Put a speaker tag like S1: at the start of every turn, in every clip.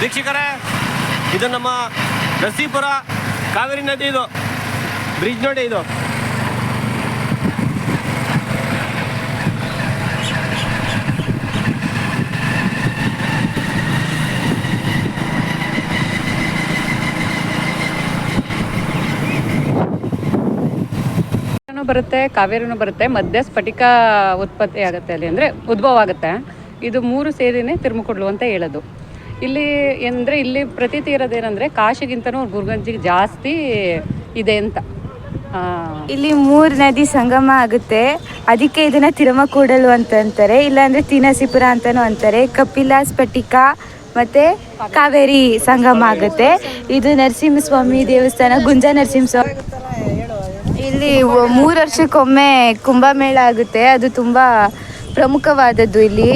S1: ವೀಕ್ಷಕರೇ, ಇದು ನಮ್ಮ ನರಸೀಪುರ ಕಾವೇರಿ ನದಿ ಇದು. ಬ್ರಿಡ್ಜ್ ನೋಡಿ ಇದು.
S2: ಬರುತ್ತೆ, ಕಾವೇರಿನು ಬರುತ್ತೆ, ಮಧ್ಯ ಸ್ಫಟಿಕ ಉತ್ಪತ್ತಿ ಆಗುತ್ತೆ ಅಲ್ಲಿ ಅಂದರೆ ಉದ್ಭವ ಆಗುತ್ತೆ. ಇದು ಮೂರು ಸೇರಿನೇ ತಿರುಮುಕುಡ್ಲು ಅಂತ ಹೇಳೋದು. ಇಲ್ಲಿ ಅಂದರೆ ಇಲ್ಲಿ ಪ್ರತೀತಿ ಇರೋದೇನೆಂದರೆ ಕಾಶಿಗಿಂತನೂ ಗುರುಗಂಜಿಗೆ ಜಾಸ್ತಿ ಇದೆ ಅಂತ.
S3: ಇಲ್ಲಿ ಮೂರು ನದಿ ಸಂಗಮ ಆಗುತ್ತೆ. ಅದಕ್ಕೆ ಇದನ್ನ ತಿರುಮಕೂಡಲು ಅಂತ ಅಂತಾರೆ. ಇಲ್ಲಾಂದ್ರೆ ತಿನಸಿಪುರ ಅಂತಾನೂ ಅಂತಾರೆ. ಕಪಿಲ ಸ್ಫಟಿಕ ಮತ್ತೆ ಕಾವೇರಿ ಸಂಗಮ ಆಗುತ್ತೆ. ಇದು ನರಸಿಂಹಸ್ವಾಮಿ ದೇವಸ್ಥಾನ, ಗುಂಜ ನರಸಿಂಹಸ್ವಾಮಿ ಇಲ್ಲಿ ಮೂರು ವರ್ಷಕ್ಕೊಮ್ಮೆ ಕುಂಭಮೇಳ ಆಗುತ್ತೆ. ಅದು ತುಂಬಾ ಪ್ರಮುಖವಾದದ್ದು ಇಲ್ಲಿ.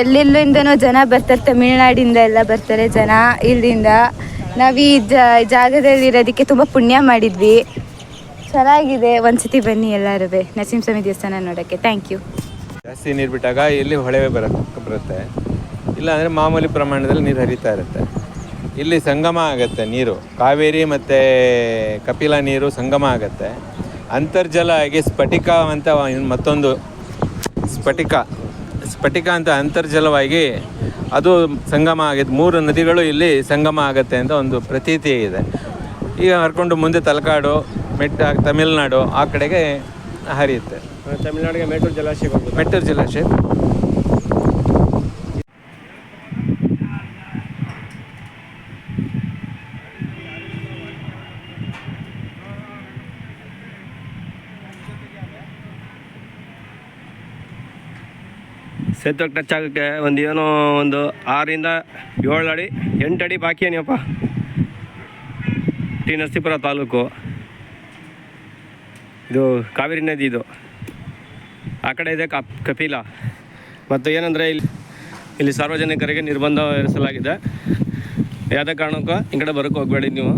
S3: ಎಲ್ಲೆಲ್ಲಿಂದನೋ ಜನ ಬರ್ತಾರೆ, ತಮಿಳ್ನಾಡಿಂದ ಎಲ್ಲ ಬರ್ತಾರೆ ಜನ ಇಲ್ಲಿಂದ. ನಾವು ಈ ಜಾಗದಲ್ಲಿ ಇರೋದಕ್ಕೆ ತುಂಬ ಪುಣ್ಯ ಮಾಡಿದ್ವಿ. ಚೆನ್ನಾಗಿದೆ, ಒಂದ್ಸತಿ ಬನ್ನಿ ಎಲ್ಲರೂ ನರಸಿಂಹಸ್ವಾಮಿ ದೇವಸ್ಥಾನ ನೋಡೋಕ್ಕೆ. ಥ್ಯಾಂಕ್ ಯು
S4: ಜಾಸ್ತಿ ನೀರು ಬಿಟ್ಟಾಗ ಇಲ್ಲಿ ಹೊಳೆವೆ ಬರ, ಬರುತ್ತೆ. ಇಲ್ಲ ಅಂದರೆ ಮಾಮೂಲಿ ಪ್ರಮಾಣದಲ್ಲಿ ನೀರು ಹರಿತಾ ಇರುತ್ತೆ. ಇಲ್ಲಿ ಸಂಗಮ ಆಗುತ್ತೆ ನೀರು. ಕಾವೇರಿ ಮತ್ತು ಕಪಿಲ ನೀರು ಸಂಗಮ ಆಗುತ್ತೆ. ಅಂತರ್ಜಲ ಆಗಿ ಸ್ಫಟಿಕ ಅಂತ ಮತ್ತೊಂದು ಸ್ಫಟಿಕ. ಸ್ಫಟಿಕ ಅಂತ ಅಂತರ್ಜಲವಾಗಿ ಅದು ಸಂಗಮ ಆಗಿದೆ. ಮೂರು ನದಿಗಳು ಇಲ್ಲಿ ಸಂಗಮ ಆಗುತ್ತೆ ಅಂತ ಒಂದು ಪ್ರತೀತಿ ಇದೆ. ಈಗ ಹರ್ಕೊಂಡು ಮುಂದೆ ತಲಕಾಡು ಮೆಟ್ಟ ತಮಿಳ್ನಾಡು ಆ ಕಡೆಗೆ ಹರಿಯುತ್ತೆ.
S1: ತಮಿಳ್ನಾಡಿಗೆ ಮೆಟ್ಟೂರು ಜಲಾಶಯ
S4: ಮೆಟ್ಟೂರು ಜಲಾಶಯ.
S1: ಸೇತುವೆ ಟಚ್ ಆಗೋಕ್ಕೆ ಒಂದು ಏನೋ ಒಂದು ಆರಿಂದ ಏಳು ಅಡಿ, ಎಂಟು ಅಡಿ ಬಾಕಿ ಏನಪ್ಪ ಟಿ ನರಸೀಪುರ ತಾಲೂಕು. ಇದು ಕಾವೇರಿ ನದಿ ಇದು. ಆ ಕಡೆ ಇದೆ ಕಪ್, ಕಪಿಲ. ಮತ್ತು ಏನಂದರೆ ಇಲ್ಲಿ ಇಲ್ಲಿ ಸಾರ್ವಜನಿಕರಿಗೆ ನಿರ್ಬಂಧ ಇರಿಸಲಾಗಿದೆ ಯಾವುದೇ ಕಾರಣಕ್ಕೂ ಈ ಕಡೆ ಬರೋಕ್ಕೆ ಹೋಗಬೇಡಿ ನೀವು.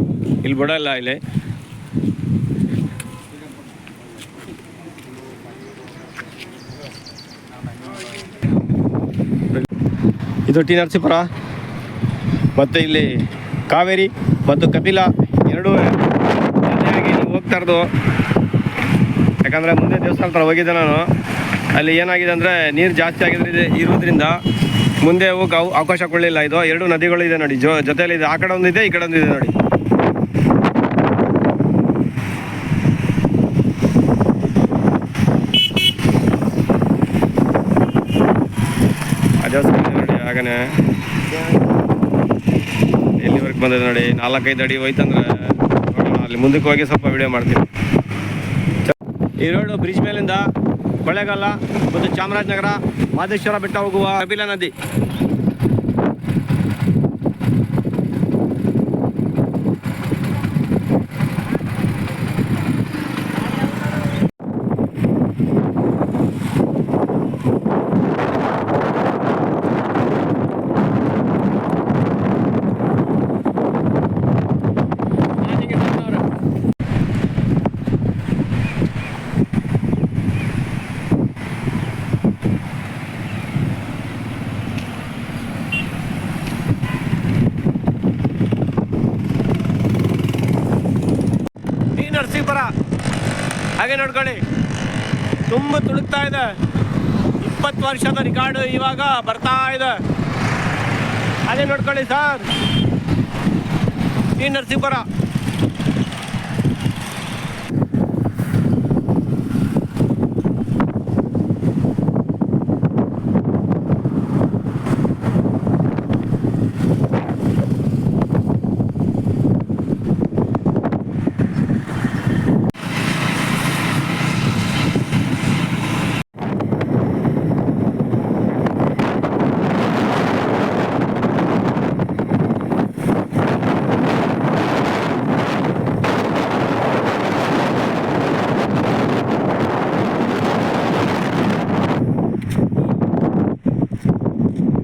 S1: ಇಲ್ಲಿ ಬಿಡೋಲ್ಲ ಇಲ್ಲಿ. ಇದು ಟಿ ನರಸೀಪುರ. ಮತ್ತು ಇಲ್ಲಿ ಕಾವೇರಿ ಮತ್ತು ಕಪಿಲ ಎರಡೂ ನೀವು ಹೋಗ್ತಾ ಇರೋದು. ಯಾಕಂದರೆ ಮುಂದೆ ದೇವಸ್ಥಾನ ಥರ ಹೋಗಿದ್ದೆ ನಾನು. ಅಲ್ಲಿ ಏನಾಗಿದೆ ಅಂದರೆ ನೀರು ಜಾಸ್ತಿ ಆಗಿದ್ರೆ ಇರೋದ್ರಿಂದ ಮುಂದೆ ಹೋಗಿ ಅವ ಅವಕಾಶ ಕೊಡಲಿಲ್ಲ. ಇದು ಎರಡು ನದಿಗಳು ಇದೆ ನೋಡಿ, ಜೊ ಜೊತೆಯಲ್ಲಿ ಇದೆ ಆ ಕಡೆ ಒಂದಿದೆ, ಈ ಕಡೆ ಒಂದಿದೆ ನೋಡಿ ಆ ದೇವಸ್ಥಾನ ನೋಡಿ ಎಲ್ಲಿವರೆಗೆ ಬಂದಿದೆ ನೋಡಿ, ನಾಲ್ಕೈದು ಅಡಿ ಹೋಯ್ತಂದ್ರೆ ಅಲ್ಲಿ ಮುಂದಕ್ಕೆ ಹೋಗಿ ಸ್ವಲ್ಪ ವಿಡಿಯೋ ಮಾಡ್ತೀನಿ. ಈ ರೋಡು ಬ್ರಿಡ್ಜ್ ಮೇಲಿಂದ ಕೊಳ್ಳೇಗಾಲ ಮತ್ತು ಚಾಮರಾಜನಗರ, ಮಾದೇಶ್ವರ ಬೆಟ್ಟ ಹೋಗುವ ಕಬಿಲಾ ನದಿ ಈ ನರಸೀಪುರ ಹಾಗೆ ನೋಡ್ಕೊಳ್ಳಿ. ತುಂಬ ತುಳುಕ್ತಾ ಇದೆ. ಇಪ್ಪತ್ತು ವರ್ಷದ ರಿಕಾರ್ಡು ಇವಾಗ ಬರ್ತಾ ಇದೆ. ಹಾಗೆ ನೋಡ್ಕೊಳ್ಳಿ ಸರ್. ಈ ನರಸೀಪುರ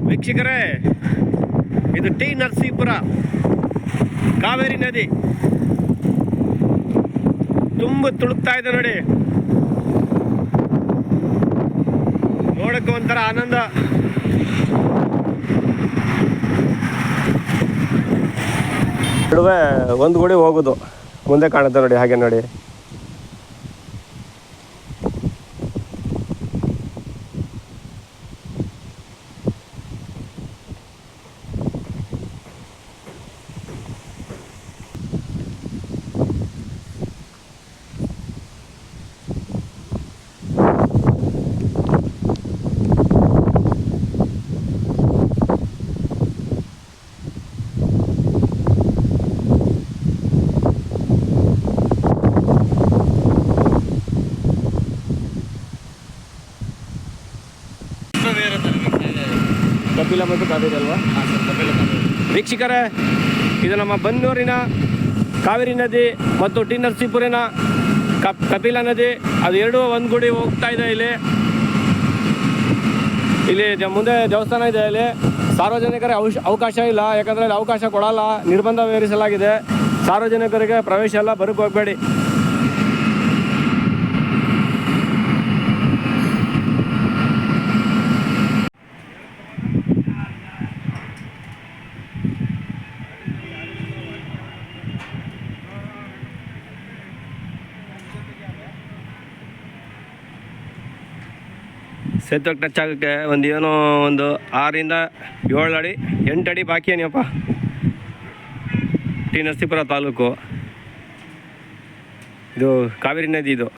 S1: ವೀಕ್ಷಕರೇ ಇದು ಟಿ ನರಸೀಪುರ. ಕಾವೇರಿ ನದಿ. ತುಂಬ ತುಳುಕ್ತಾ ಇದೆ ನೋಡಿ. ನೋಡಕ್ಕೆ ಒಂಥರ ಆನಂದ. ನಡುವೆ ಒಂದು ಗುಡಿ ಹೋಗೋದು. ಮುಂದೆ ಕಾಣುತ್ತೆ ನೋಡಿ, ಹಾಗೆ ನೋಡಿ. ಕಪಿಲ ಮತ್ತು ಕಾವೇರಿ ಅಲ್ವಾ? ವೀಕ್ಷಕರೇ ಇದು ನಮ್ಮ ಬನ್ನೂರಿನ ಕಾವೇರಿ ನದಿ ಮತ್ತು ಟಿ ನರಸೀಪುರಿನ ಕಪ್ ಕಪಿಲ ನದಿ. ಅದು ಎರಡೂ ಒಂದು ಗುಡಿ ಹೋಗ್ತಾ ಇದೆ ಇಲ್ಲಿ. ಇಲ್ಲಿ ಮುಂದೆ ದೇವಸ್ಥಾನ ಇದೆ ಇಲ್ಲಿ ಸಾರ್ವಜನಿಕರಿಗೆ ಅವಶ್ ಅವಕಾಶ ಇಲ್ಲ. ಯಾಕಂದರೆ ಇಲ್ಲಿ ಅವಕಾಶ ಕೊಡಲ್ಲ. ನಿರ್ಬಂಧ ವಿವರಿಸಲಾಗಿದೆ. ಸಾರ್ವಜನಿಕರಿಗೆ ಪ್ರವೇಶ ಎಲ್ಲ ಬರಕ್ಕೆ ಹೋಗಬೇಡಿ. ಸೇತುವೆ ಟಚ್ ಆಗೋಕ್ಕೆ ಒಂದು ಏನೋ ಒಂದು ಆರಿಂದ ಏಳು ಅಡಿ, ಎಂಟು ಅಡಿ ಬಾಕಿ ಏನಪ್ಪ ಟಿ ನರಸೀಪುರ ತಾಲೂಕು. ಇದು ಕಾವೇರಿ ನದಿ ಇದು.